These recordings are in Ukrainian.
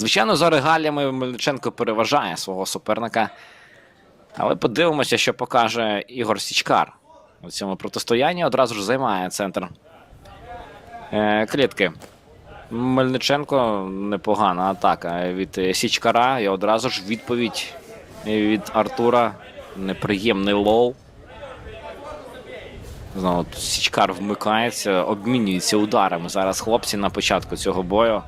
Звичайно, за регаліями Мельниченко переважає свого суперника. Але подивимося, що покаже Ігор Січкар. У цьому протистоянні одразу ж займає центр е, клітки. Мельниченко непогана атака від Січкара. І одразу ж відповідь від Артура. Неприємний лоу. Знову Січкар вмикається, обмінюється ударами. Зараз хлопці на початку цього бою.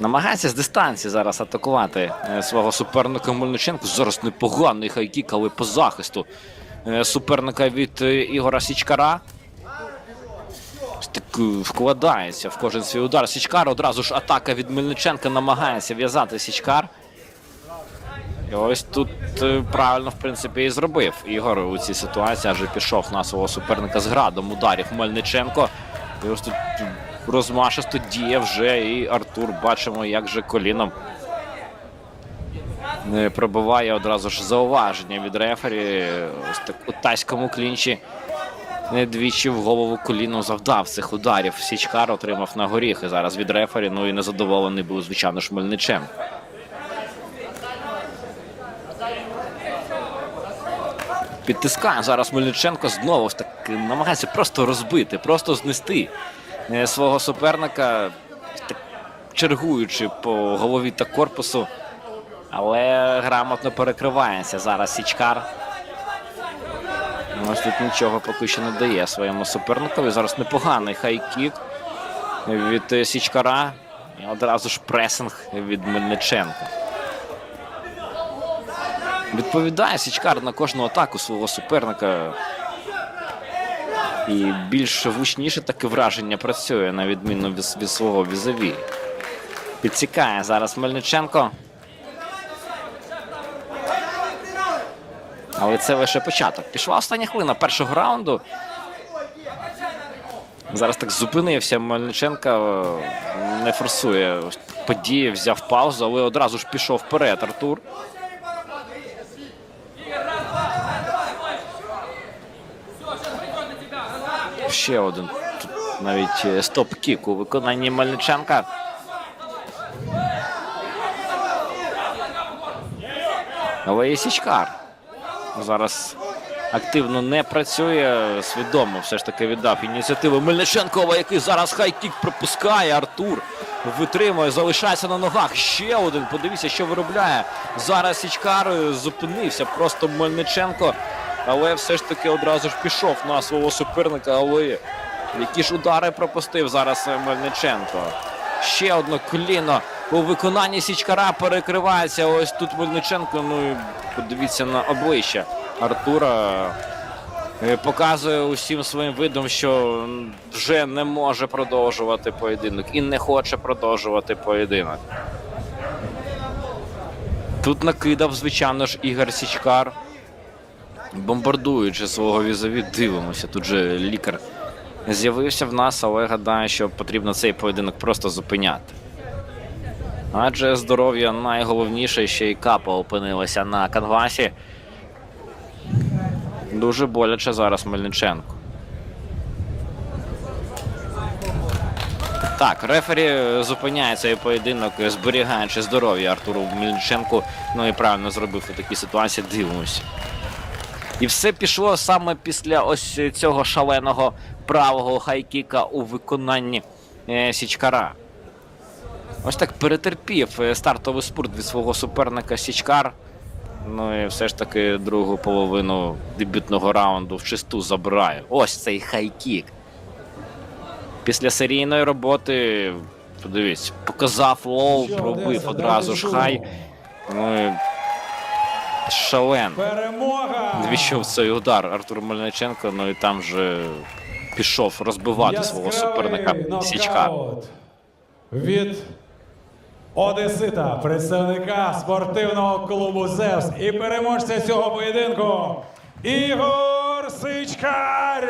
Намагається з дистанції зараз атакувати е, свого суперника Мельниченко. Зараз непоганий хайкік, але по захисту е, суперника від е, Ігора Січкара. Так вкладається в кожен свій удар. Січкар одразу ж атака від Мельниченка намагається в'язати Січкар. І ось тут правильно, в принципі, і зробив Ігор у цій ситуації, адже пішов на свого суперника з градом ударів Мельниченко. І ось тут розмашисто діє вже і Артур. Бачимо, як же коліном е, пробиває одразу ж зауваження від рефері. У тайському клінчі е, двічі в голову коліном завдав цих ударів. Січкар отримав на горіхи зараз від рефері. Ну і незадоволений був, звичайно ж, Мельниченко. Підтискає зараз Мельниченко знову ж таки намагається просто розбити, просто знести свого суперника, чергуючи по голові та корпусу. Але грамотно перекривається зараз Січкар. Ось тут нічого поки що не дає своєму суперникові. Зараз непоганий хайкік від е, Січкара. І одразу ж пресинг від Мельниченка. Відповідає Січкар на кожну атаку свого суперника. І більш влучніше таке враження працює на відміну від, від свого візові. Підсікає зараз Мельниченко. Але це лише початок. Пішла остання хвилина першого раунду. Зараз так зупинився Мельниченка, е, не форсує події, взяв паузу, але одразу ж пішов вперед Артур. Ще один тут навіть е, стоп-кік у виконанні Мельниченка. Але Січкар зараз активно не працює. Свідомо все ж таки віддав ініціативу Мельниченкова, який зараз хай-кік пропускає. Артур витримує, залишається на ногах. Ще один. Подивіться, що виробляє. Зараз Січкар е, зупинився. Просто Мельниченко. Але все ж таки одразу ж пішов на свого суперника. Але які ж удари пропустив зараз Мельниченко. Ще одне коліно у виконанні Січкара перекривається. Ось тут Мельниченко. Ну і подивіться на обличчя Артура. Е, Показує усім своїм видом, що вже не може продовжувати поєдинок і не хоче продовжувати поєдинок. Тут накидав, звичайно ж, Ігор Січкар. Бомбардуючи свого візові, дивимося. Тут же лікар з'явився в нас, але гадаю, що потрібно цей поєдинок просто зупиняти. Адже здоров'я найголовніше, ще й капа опинилася на канвасі. Дуже боляче зараз Мельниченко. Так, рефері зупиняє цей поєдинок, зберігаючи здоров'я Артуру Мельниченку. Ну і правильно зробив у такій ситуації. Дивимося. І все пішло саме після ось цього шаленого правого хайкіка у виконанні е, Січкара. Ось так перетерпів е, стартовий спорт від свого суперника Січкар. Ну і все ж таки другу половину дебютного раунду в чисту забирає. Ось цей хайкік. Після серійної роботи, подивіться, показав лоу, пробив одразу ж хай. Ну і шален. Перемога! Двійшов цей удар Артур Мельниченко, ну і там же пішов розбивати свого суперника Січка. Від Одесита, представника спортивного клубу Зевс і переможця цього поєдинку Ігор Сичкар.